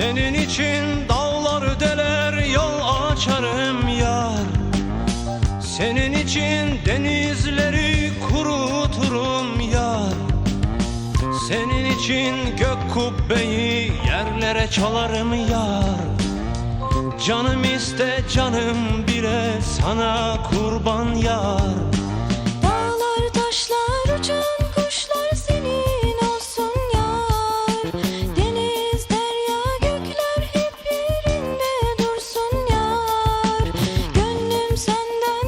Senin için dağlar deler yol açarım yar. Senin için denizleri kuruturum yar. Senin için gök kubbeyi yerlere çalarım yar. Canım iste canım bile sana kurban yar.